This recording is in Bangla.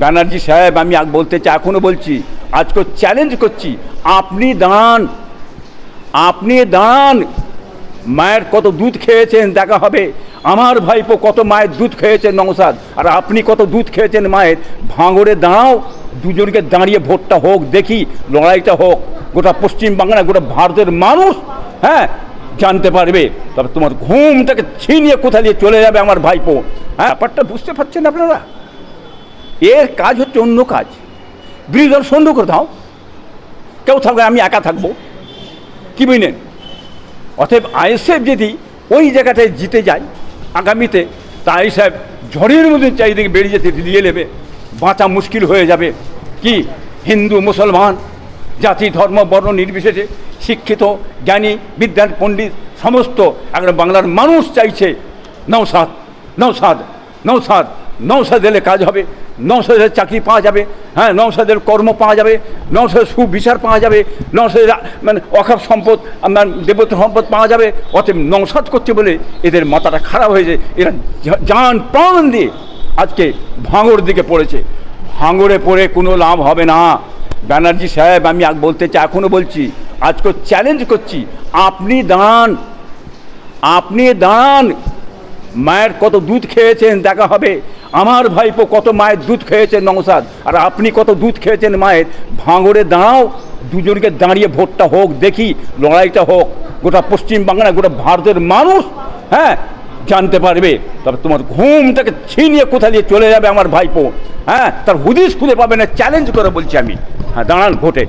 ব্যানার্জি সাহেব, আমি বলতে চাই এখনও বলছি, আজকে চ্যালেঞ্জ করছি। আপনি দাঁড়ান আপনি দাঁড়ান। মায়ের কত দুধ খেয়েছেন, দেখা হবে। আমার ভাইপো কত মায়ের দুধ খেয়েছেন নমসাদ আর আপনি কত দুধ খেয়েছেন মায়ের? ভাঙড়ে দাঁড়াও, দুজনকে দাঁড়িয়ে ভোটটা হোক, দেখি, লড়াইটা হোক। গোটা পশ্চিম বাংলা গোটা ভারতের মানুষ হ্যাঁ জানতে পারবে। তবে তোমার ঘুমটাকে ছিনিয়ে কোথায় নিয়ে চলে যাবে আমার ভাইপো? হ্যাঁ ব্যাপারটা বুঝতে পারছেন আপনারা? এর কাজ হচ্ছে অন্য কাজ। বিরোধী দল সন্দেহ করে দাও। কেউ থাকবে, আমি একা থাকব। কি বুঝলেন অতএব আইএসএফ যদি ওই জায়গাটায় জিতে যায়, আগামীতে তা আইএসএফ ঝড়ের মধ্যে চারিদিকে বেরিয়ে যেতে দিয়ে নেবে। বাঁচা মুশকিল হয়ে যাবে। কি? হিন্দু, মুসলমান, জাতি, ধর্ম, বর্ণ, নির্বিশেষে শিক্ষিত, জ্ঞানী, বিদ্যান, পণ্ডিত, সমস্ত একটা বাংলার মানুষ চাইছে। নৌসাদ নৌসাদ নৌসাদ নৌসাদ এলে কাজ হবে, নৌসাদের চাকরি পাওয়া যাবে হ্যাঁ নৌসাদের কর্ম পাওয়া যাবে, নৌসাদের সুবিচার পাওয়া যাবে, নৌসাদের মানে অখাপ সম্পদ, আপনার দেবত্ব সম্পদ পাওয়া যাবে, অতএব নৌসাদ করছে বলে এদের মাথাটা খারাপ হয়েছে এরা যান প্রাণ দিয়ে আজকে ভাঙর দিকে পড়েছে। ভাঙরে পড়ে কোনো লাভ হবে না। ব্যানার্জি সাহেব, আমি বলতে চাই এখনও বলছি আজকে চ্যালেঞ্জ করছি, আপনি দাঁড়ান আপনি দাঁড়ান মায়ের কত দুধ খেয়েছেন, দেখা হবে। আমার ভাইপো কত মায়ের দুধ খেয়েছেন নংসাদ, আর আপনি কত দুধ খেয়েছেন মায়ের? ভাঙড়ে দাঁড়াও, দুজনকে দাঁড়িয়ে ভোটটা হোক, দেখি, লড়াইটা হোক। গোটা পশ্চিম বাংলা গোটা ভারতের মানুষ হ্যাঁ জানতে পারবে। তবে তোমার ঘুমটাকে ছিনিয়ে কোথায় দিয়ে চলে যাবে আমার ভাইপো? হ্যাঁ তার হুদিস খুঁজে পাবে না চ্যালেঞ্জ করে বলছি আমি। হ্যাঁ দাঁড়ান ভোটে।